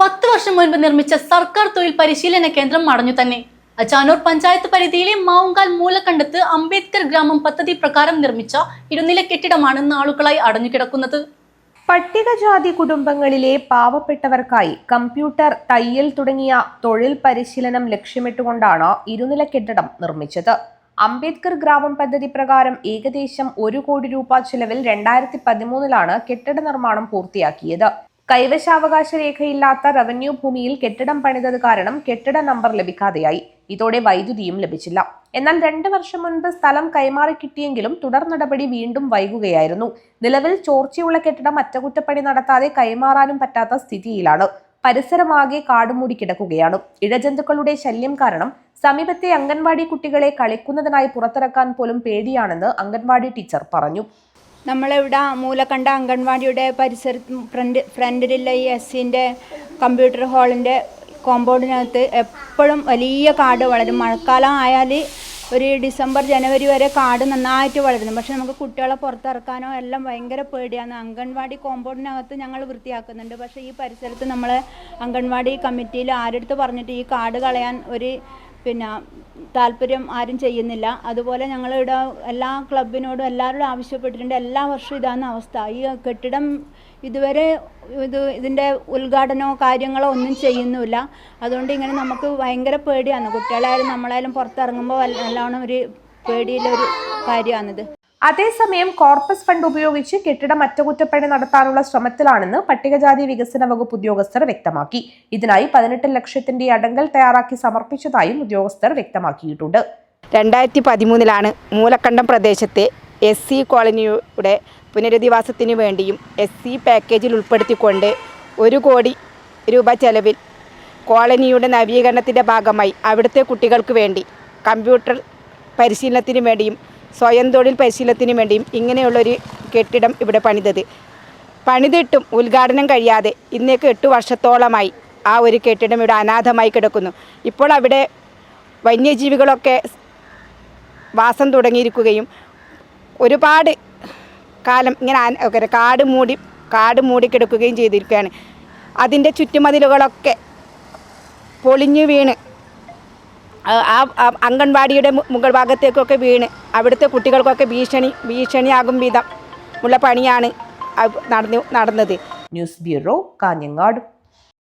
പത്ത് വർഷം മുൻപ് നിർമ്മിച്ച സർക്കാർ തൊഴിൽ പരിശീലന കേന്ദ്രം മടഞ്ഞു തന്നെ. അച്ചാനൂർ പഞ്ചായത്ത് പരിധിയിലെ മാവുങ്കാൽ മൂലക്കണ്ടത്ത് അംബേദ്കർ ഗ്രാമം പദ്ധതി പ്രകാരം നിർമ്മിച്ച ഇരുനില കെട്ടിടമാണ് നാളുകളായി അടഞ്ഞുകിടക്കുന്നത്. പട്ടികജാതി കുടുംബങ്ങളിലെ പാവപ്പെട്ടവർക്കായി കമ്പ്യൂട്ടർ തയ്യൽ തുടങ്ങിയ തൊഴിൽ പരിശീലനം ലക്ഷ്യമിട്ടുകൊണ്ടാണ് ഇരുനില കെട്ടിടം നിർമ്മിച്ചത്. അംബേദ്കർ ഗ്രാമം പദ്ധതി പ്രകാരം ഏകദേശം ഒരു കോടി രൂപ ചിലവിൽ രണ്ടായിരത്തി പതിമൂന്നിലാണ് കെട്ടിട നിർമ്മാണം പൂർത്തിയാക്കിയത്. കൈവശാവകാശ രേഖയില്ലാത്ത റവന്യൂ ഭൂമിയിൽ കെട്ടിടം പണിതത് കാരണം കെട്ടിട നമ്പർ ലഭിക്കാതെയായി. ഇതോടെ വൈദ്യുതിയും ലഭിച്ചില്ല. എന്നാൽ രണ്ട് വർഷം മുൻപ് സ്ഥലം കൈമാറി കിട്ടിയെങ്കിലും തുടർ നടപടി വീണ്ടും വൈകുകയായിരുന്നു. നിലവിൽ ചോർച്ചയുള്ള കെട്ടിടം അറ്റകുറ്റപ്പണി നടത്താതെ കൈമാറാനും പറ്റാത്ത സ്ഥിതിയിലാണ്. പരിസരമാകെ കാടുമൂടി കിടക്കുകയാണ്. ഇഴജന്തുക്കളുടെ ശല്യം കാരണം സമീപത്തെ അംഗൻവാടി കുട്ടികളെ കളിക്കുന്നതിനായി പുറത്തിറക്കാൻ പോലും പേടിയാണെന്ന് അംഗൻവാടി ടീച്ചർ പറഞ്ഞു. നമ്മളിവിടെ മൂലക്കണ്ട അംഗൻവാടിയുടെ പരിസര ഫ്രണ്ട് ഫ്രണ്ടിലുള്ള ഈ എസ് സിന്റെ കമ്പ്യൂട്ടർ ഹാളിന്റെ കോമ്പൗണ്ടിനകത്ത് എപ്പോഴും വലിയ കാട് വളരും. മഴക്കാലം ആയാൽ ഒരു ഡിസംബർ ജനുവരി വരെ കാട് നന്നായിട്ട് വളരുന്നു. പക്ഷെ നമുക്ക് കുട്ടികളെ പുറത്തിറക്കാനോ എല്ലാം ഭയങ്കര പേടിയാണ്. അംഗൻവാടി കോമ്പൗണ്ടിനകത്ത് ഞങ്ങൾ വൃത്തിയാക്കുന്നുണ്ട്. പക്ഷേ ഈ പരിസരത്ത് നമ്മൾ അംഗൻവാടി കമ്മിറ്റിയിൽ ആരെടുത്ത് പറഞ്ഞിട്ട് ഈ കാട് കളയാൻ ഒരു പിന്നെ താല്പര്യം ആരും ചെയ്യുന്നില്ല. അതുപോലെ ഞങ്ങളിവിടെ എല്ലാ ക്ലബിനോടും എല്ലാവരോടും ആവശ്യപ്പെട്ടിട്ടുണ്ട്. എല്ലാ വർഷവും ഇതാണ് അവസ്ഥ. ഈ കെട്ടിടം ഇതുവരെ ഇത് ഇതിന്റെ ഉദ്ഘാടനമോ കാര്യങ്ങളോ ഒന്നും ചെയ്യുന്നില്ല. അതുകൊണ്ട് ഇങ്ങനെ നമുക്ക് ഭയങ്കര പേടിയാണ്. കുട്ടികളായാലും നമ്മളായാലും പുറത്തിറങ്ങുമ്പോൾ നല്ലവണ്ണം ഒരു പേടിയുള്ള ഒരു കാര്യമാണിത്. അതേസമയം കോർപ്പസ് ഫണ്ട് ഉപയോഗിച്ച് കെട്ടിടം അറ്റകുറ്റപ്പണി നടത്താനുള്ള ശ്രമത്തിലാണെന്ന് പട്ടികജാതി വികസന വകുപ്പ് ഉദ്യോഗസ്ഥർ വ്യക്തമാക്കി. ഇതിനായി പതിനെട്ട് ലക്ഷത്തിന്റെ അടങ്കൽ തയ്യാറാക്കി സമർപ്പിച്ചതായും ഉദ്യോഗസ്ഥർ വ്യക്തമാക്കിയിട്ടുണ്ട്. രണ്ടായിരത്തി പതിമൂന്നിലാണ് മൂലക്കണ്ടം പ്രദേശത്തെ എസ് സി കോളനിയുടെ പുനരധിവാസത്തിനു വേണ്ടിയും എസ് സി പാക്കേജിൽ ഉൾപ്പെടുത്തിക്കൊണ്ട് ഒരു കോടി രൂപ ചെലവിൽ കോളനിയുടെ നവീകരണത്തിന്റെ ഭാഗമായി അവിടുത്തെ കുട്ടികൾക്ക് വേണ്ടി കമ്പ്യൂട്ടർ പരിശീലനത്തിനു വേണ്ടിയും സ്വയം തൊഴിൽ പരിശീലനത്തിന് വേണ്ടിയും ഇങ്ങനെയുള്ളൊരു കെട്ടിടം ഇവിടെ പണിതത്. പണിതിട്ടും ഉദ്ഘാടനം കഴിയാതെ ഇന്നേക്ക് എട്ട് വർഷത്തോളമായി ആ ഒരു കെട്ടിടം ഇവിടെ അനാഥമായി കിടക്കുന്നു. ഇപ്പോൾ അവിടെ വന്യജീവികളൊക്കെ വാസം തുടങ്ങിയിരിക്കുകയും ഒരുപാട് കാലം ഇങ്ങനെ കാട് മൂടി കാട് മൂടിക്കിടക്കുകയും ചെയ്തിരിക്കുകയാണ്. അതിന്റെ ചുറ്റുമതിലുകളൊക്കെ പൊളിഞ്ഞു വീണ് ആ- അംഗൻവാടിയുടെ മുകൾ ഭാഗത്തേക്കൊക്കെ വീണ് അവിടുത്തെ കുട്ടികൾക്കൊക്കെ ഭീഷണി ഭീഷണിയാകും വിധം ഉള്ള പണിയാണ് നടന്നു നടന്നത്. News bureau Kanhangad.